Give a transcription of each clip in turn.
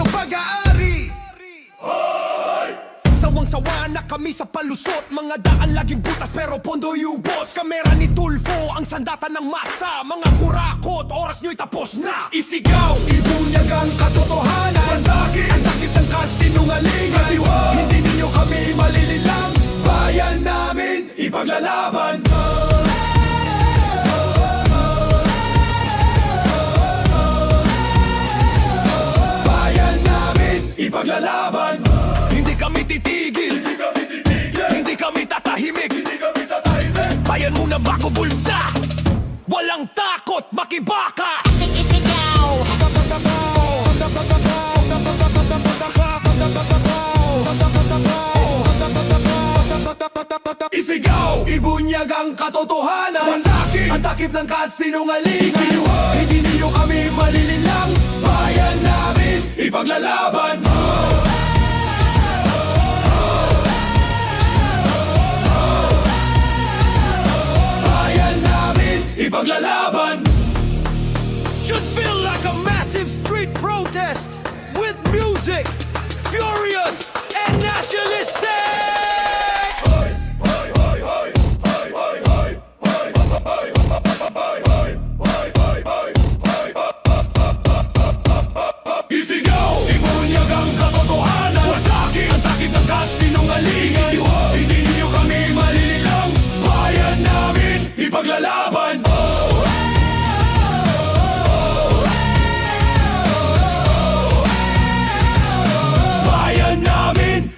inyong pag-aari. Hoy! Sawang-sawa na kami sa palusot. Mga daan laging butas pero pondo yubos Kamera ni Tulfo ang sandata ng masa. Mga kurakot, oras nyo'y tapos na. Isigaw, ibunyag ang katotohanan. Pansakit, ang takip ng kasinungalingan Kaliwa, hindi ninyo kami malililang. Bayan namin, ipaglalaban. Ipaglalaban Hindi kami titigil. Hindi kami Hindi tatahimik. Hindi Bayan muna bago bulsa. Walang takot, makibaka. Isigaw ibunyag ang katotohanan. Masakit, ang takip ng kasinungalingan. Hindi ninyo kami malililang. Bayan namin, ipaglalaban Should feel like a massive street protest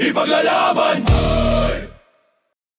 Ipaglalaban